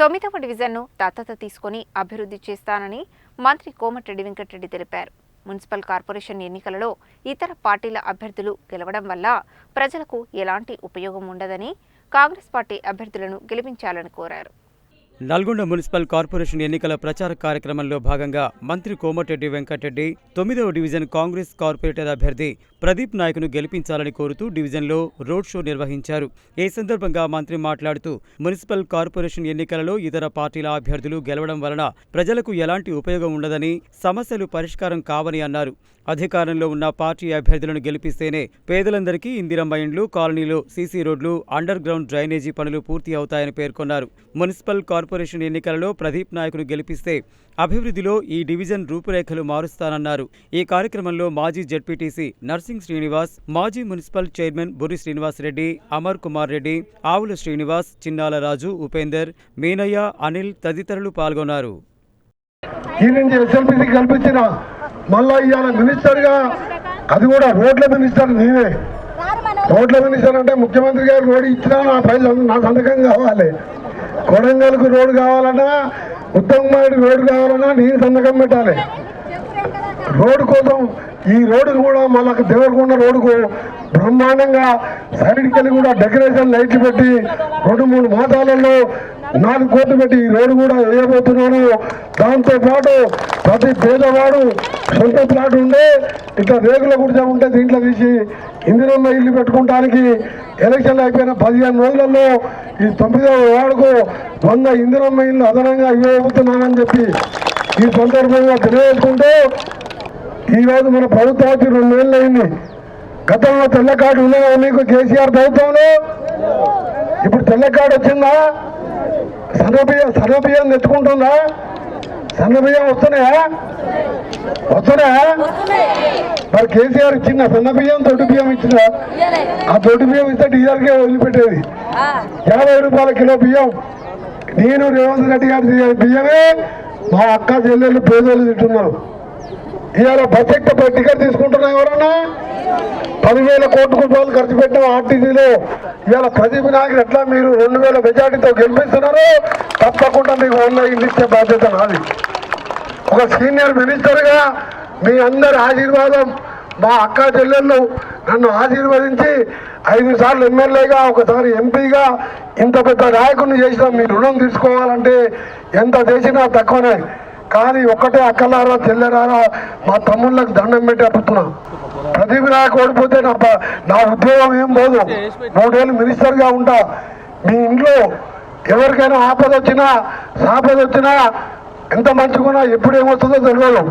తొమ్మిదవ డివిజన్ను దత్తత తీసుకొని అభివృద్ధి చేస్తానని మంత్రి కోమటిరెడ్డి వెంకటరెడ్డి తెలిపారు. మున్సిపల్ కార్పొరేషన్ ఎన్నికలలో ఇతర పార్టీల అభ్యర్థులు గెలవడం వల్ల ప్రజలకు ఎలాంటి ఉపయోగం ఉండదని కాంగ్రెస్ పార్టీ అభ్యర్థులను గెలిపించాలని కోరారు. నల్గొండ మున్సిపల్ కార్పొరేషన్ ఎన్నికల ప్రచార కార్యక్రమంలో భాగంగా మంత్రి కోమటిరెడ్డి వెంకటరెడ్డి తొమ్మిదవ డివిజన్ కాంగ్రెస్ కార్పొరేటర్ అభ్యర్థి ప్రదీప్ నాయక్ను గెలిపించాలని కోరుతూ డివిజన్లో రోడ్ షో నిర్వహించారు. ఈ సందర్భంగా మంత్రి మాట్లాడుతూ మున్సిపల్ కార్పొరేషన్ ఎన్నికలలో ఇతర పార్టీల అభ్యర్థులు గెలవడం వలన ప్రజలకు ఎలాంటి ఉపయోగం ఉండదని సమస్యలు పరిష్కారం కావని అన్నారు. అధికారంలో ఉన్న పార్టీ అభ్యర్థులను గెలిపిస్తేనే పేదలందరికీ ఇందిరమ్మ ఇండ్లు కాలనీలో సీసీ రోడ్లు అండర్ గ్రౌండ్ డ్రైనేజీ పనులు పూర్తి అవుతాయని పేర్కొన్నారు. మున్సిపల్ కార్పొరేషన్ ఎన్నికలలో ప్రదీప్ నాయకును గెలిపిస్తే అభివృద్ధిలో ఈ డివిజన్ రూపురేఖలు మారుస్తానన్నారు. ఈ కార్యక్రమంలో మాజీ జడ్పీటీసీ నర్సింగ్ శ్రీనివాస్ మాజీ మున్సిపల్ చైర్మన్ బురి శ్రీనివాస్ రెడ్డి అమర్ కుమార్ రెడ్డి ఆవుల శ్రీనివాస్ చిన్నాల రాజు ఉపేందర్ మీనయ్య అనిల్ తదితరులు పాల్గొన్నారు. ఈ నుంచి ఎస్ఎల్పిసి కల్పించిన మళ్ళా ఇవాళ మినిస్టర్గా అది కూడా రోడ్ల మినిస్టర్ నేనే. రోడ్ల మినిస్టర్ అంటే ముఖ్యమంత్రి గారు రోడ్ ఇచ్చినా నా ప్రజలు నా సంతకం కావాలి. కొడంగల్కు రోడ్డు కావాలన్నా ఉత్తమ్ రోడ్డు కావాలన్నా నేను సంతకం పెట్టాలి. రోడ్డు కోసం ఈ రోడ్డు కూడా మళ్ళా దేవరకొండ రోడ్డుకు బ్రహ్మాండంగా సైడ్కి వెళ్ళి కూడా డెకరేషన్ లైట్లు పెట్టి రెండు మూడు మాసాలలో నాలుగు కోట్లు పెట్టి ఈ రోడ్డు కూడా వేయబోతున్నాను దాంతోపాటు ప్రతి పేదవాడు సొంత ప్లాట్ ఉండే ఇట్లా రేగుల గుడిసె ఉంటే దీంట్లో తీసి ఇందిరమ్మ ఇల్లు పెట్టుకోవడానికి ఎలక్షన్లు అయిపోయిన పదిహేను రోజులలో ఈ తొమ్మిదవ వార్డుకు వంద ఇందిరమ్మ ఇల్లు అదనంగా ఇవ్వబోతున్నానని చెప్పి ఈ సందర్భంగా తెలియజేసుకుంటూ ఈ రోజు మన ప్రభుత్వానికి రెండు నెలలు అయింది. గతంలో తెల్ల కార్డు ఉన్నదా మీకు కేసీఆర్ ప్రభుత్వంలో? ఇప్పుడు తెల్ల కార్డు వచ్చిందా? సర్వబియ్యం సర్వబియ్యం తెచ్చుకుంటుందా? సన్నబియ్యం వస్తున్నాయా? వస్తున్నాయా? మరి కేసీఆర్ ఇచ్చిన సన్న బియ్యం దొడ్డు బియ్యం ఇచ్చిన ఆ దొడ్డు బియ్యం ఇస్తే డీజర్కే వదిలిపెట్టేది. యాభై రూపాయల కిలో బియ్యం. నేను రేవంత్ రెడ్డి గారి బియ్యమే మా అక్క చెల్లెళ్ళు పేదోళ్ళు తింటున్నారు. ఇవాళ బస్ ఎక్క టికెట్ తీసుకుంటున్నా ఎవరన్నా? పదివేల కోట్ల రూపాయలు ఖర్చు పెట్టిన ఆర్టీసీలో ఇవాళ ప్రదీప్ నాయకులు ఎట్లా మీరు రెండు వేల మెజార్టీతో గెలిపిస్తున్నారు తప్పకుండా మీకు ఆన్లైన్ ఇల్లు ఇచ్చే బాధ్యత నాది. ఒక సీనియర్ మినిస్టర్గా మీ అందరి ఆశీర్వాదం మా అక్క చెల్లెళ్ళు నన్ను ఆశీర్వదించి ఐదు సార్లు ఎమ్మెల్యేగా ఒకసారి ఎంపీగా ఇంత పెద్ద నాయకుడిని చేసిన మీ రుణం తీసుకోవాలంటే ఎంత చేసినా తక్కువనే. కానీ ఒక్కటే అక్కలారా చెల్లెరారా మా తమ్ముళ్ళకి దండం పెట్టి అడుగుతున్నా. ప్రదీప్ నాయక్ ఓడిపోతే నా నా ఉద్యోగం ఏం పోదు. మూడేళ్ళు మినిస్టర్గా ఉంటా. మీ ఇంట్లో ఎవరికైనా ఆపద వచ్చినా సాపద వచ్చినా ఎంత మంచిగున్నా ఎప్పుడు ఏమొస్తుందో తెలియదు